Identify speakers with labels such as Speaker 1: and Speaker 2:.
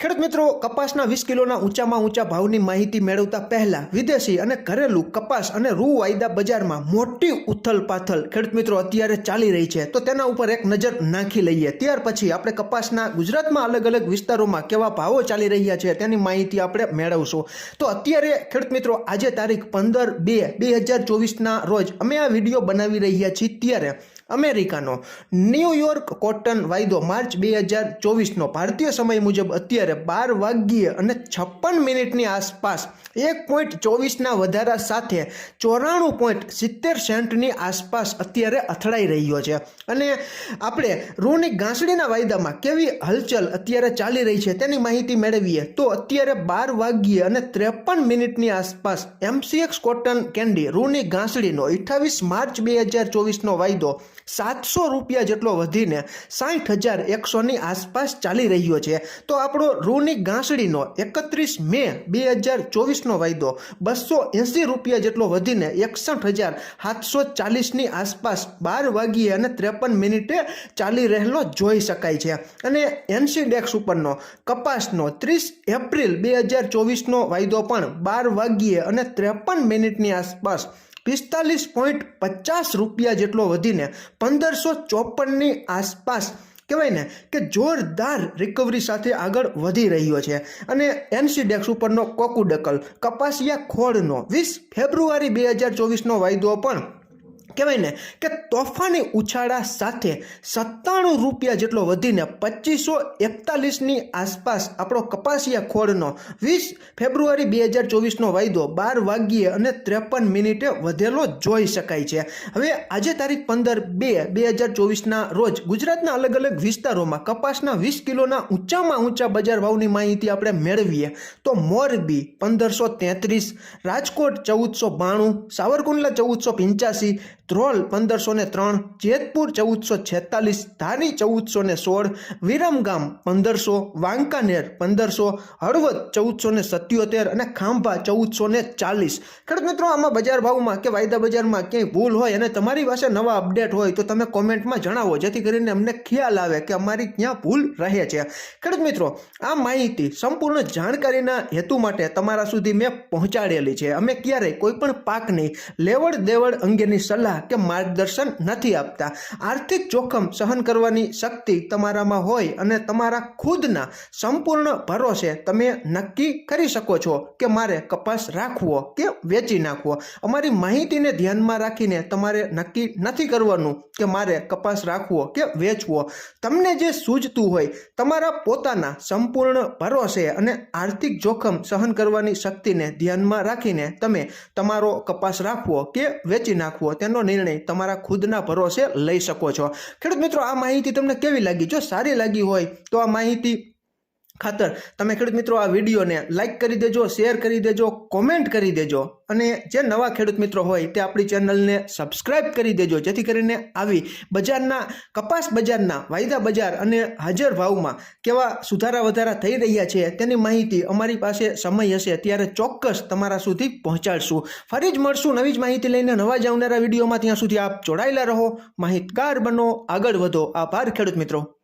Speaker 1: ખેડૂત મિત્રો, કપાસના વીસ કિલોના ઊંચામાં ઊંચા ભાવની માહિતી મેળવતા પહેલા વિદેશી અને ઘરેલું કપાસ અને રૂ વાયદા બજારમાં મોટી ઉથલ પાથલ ખેડૂત મિત્રો અત્યારે ચાલી રહી છે. તો તેના ઉપર એક નજર નાખી લઈએ. ત્યાર પછી આપણે કપાસના ગુજરાતમાં અલગ અલગ વિસ્તારોમાં કેવા ભાવો ચાલી રહ્યા છે તેની માહિતી આપણે મેળવશું. તો અત્યારે ખેડૂત મિત્રો, આજે તારીખ પંદર બે બે હજાર ચોવીસના રોજ અમે આ વીડિયો બનાવી રહ્યા છીએ ત્યારે અમેરિકાનો. ન્યૂયોર્ક કોટન વાયદો માર્ચ બે હજાર ચોવીસનો. ભારતીય સમય મુજબ અત્યારે બાર વાગ્યે અને છપ્પન મિનિટની આસપાસ એક પોઈન્ટ ચોવીસના વધારા સાથે ચોરાણું પોઈન્ટ સિત્તેર સેન્ટની આસપાસ અત્યારે અથડાઈ રહ્યો છે. અને આપણે રૂની ઘાસડીના વાયદામાં કેવી હલચલ અત્યારે ચાલી રહી છે તેની માહિતી મેળવીએ તો અત્યારે બાર વાગ્યે અને ત્રેપન મિનિટની આસપાસ એમસીએક્સ કોટન કેન્ડી રૂની ઘાસડીનો અઠ્ઠાવીસ માર્ચ બે હજાર ચોવીસનો વાયદો સાતસો રૂપિયા જેટલો વધીને સાઠ હજાર એકસોની આસપાસ ચાલી રહ્યો છે. તો આપણો રૂની ઘાસડીનો એકત્રીસ મે બે હજાર ચોવીસનો વાયદો બસો એંસી રૂપિયા જેટલો વધીને એકસઠ હજાર સાતસો ચાલીસની આસપાસ બાર વાગ્યે અને ત્રેપન મિનિટે ચાલી રહેલો જોઈ શકાય છે. અને એનસી ડેક્સ ઉપરનો કપાસનો ત્રીસ એપ્રિલ બે હજાર ચોવીસનો વાયદો પણ બાર વાગ્યે અને ત્રેપન મિનિટની આસપાસ પિસ્તાલીસ પોઈન્ટ પચાસ રૂપિયા જેટલો વધીને પંદરસો ચોપનની આસપાસ કહેવાય ને કે જોરદાર રિકવરી સાથે આગળ વધી રહ્યો છે. અને એનસીડેક્સ ઉપરનો કોકુડકલ કપાસિયા ખોળનો વીસ ફેબ્રુઆરી બે હજાર ચોવીસનો વાયદો પણ કહેવાય ને કે તોફાની ઉછાળા સાથે સત્તાણું રૂપિયા જેટલો વધીને પચીસો એકતાલીસની આસપાસ આપણો કપાસિયા ખોળનો વીસ ફેબ્રુઆરી બે હજાર ચોવીસનો વાયદો બાર વાગ્યે અને ત્રેપન મિનિટે વધેલો જોઈ શકાય છે. હવે આજે તારીખ પંદર બે બે હજાર ચોવીસના રોજ ગુજરાતના અલગ અલગ વિસ્તારોમાં કપાસના વીસ કિલોના ઊંચામાં ઊંચા બજાર ભાવની માહિતી આપણે મેળવીએ તો મોરબી પંદરસો તેત્રીસ, રાજકોટ ચૌદસો બાણું, સાવરકુંડલા ચૌદસો પંચ્યાસી ધ્રોલ પંદરસો ને ત્રણ, જેતપુર ચૌદસો છેતાલીસ, ધાની ચૌદસો ને સોળ, વિરમગામ પંદરસો, વાંકાનેર પંદરસો, હળવદ ચૌદસો ને સત્યોતેર અને ખાંભા ચૌદસો ને ચાલીસ. ખેડૂત મિત્રો, આમાં બજાર ભાવમાં કે વાયદા બજારમાં ક્યાંય ભૂલ હોય અને તમારી પાસે નવા અપડેટ હોય તો તમે કોમેન્ટમાં જણાવો, જેથી કરીને અમને ખ્યાલ આવે કે અમારી ક્યાં ભૂલ રહે છે. ખેડૂત મિત્રો, આ માહિતી સંપૂર્ણ જાણકારીના હેતુ માટે તમારા સુધી મેં પહોંચાડેલી છે. અમે ક્યારેય કોઈ પણ પાકની લેવડ દેવડ અંગેની સલાહ કે માર્ગદર્શન નથી આપતા. આર્થિક જોખમ સહન કરવાની શક્તિ તમારામાં હોય અને તમારા ખુદના સંપૂર્ણ ભરોસે તમે નક્કી કરી શકો છો કે મારે કપાસ રાખવો કે વેચી નાખવો. અમારી માહિતીને ધ્યાનમાં રાખીને તમારે નક્કી નથી કરવાનું કે મારે કપાસ રાખવો કે વેચવો. તમને જે સૂઝતું હોય, તમારા પોતાના સંપૂર્ણ ભરોસે અને આર્થિક જોખમ સહન કરવાની શક્તિને ધ્યાનમાં રાખીને તમે તમારો કપાસ રાખવો કે વેચી નાખવો, તેનો નિર્ણય તમારા ખુદના ભરોસે લઈ શકો છો. ખેડૂત મિત્રો, આ માહિતી તમને કેવી લાગી? જો સારી લાગી હોય તો આ માહિતી ખાતર. તમે ખેડૂત મિત્રો આ વિડીયોને લાઇક કરી દેજો શેર કરી દેજો કોમેન્ટ કરી દેજો. અને જે નવા ખેડૂત મિત્રો હોય તે આપણી ચેનલને સબસ્ક્રાઇબ કરી દેજો, જેથી કરીને આવી બજારના, કપાસ બજારના, વાયદા બજાર અને હાજર ભાવમાં કેવા સુધારા વધારા થઈ રહ્યા છે તેની માહિતી અમારી પાસે સમય હશે ત્યારે ચોક્કસ તમારા સુધી પહોંચાડશું. ફરી જ મળશું નવી જ માહિતી લઈને નવા જ આવનારા વિડીયોમાં. ત્યાં સુધી આપ જોડાયેલા રહો, માહિતગાર બનો, આગળ વધો. આભાર ખેડૂત મિત્રો.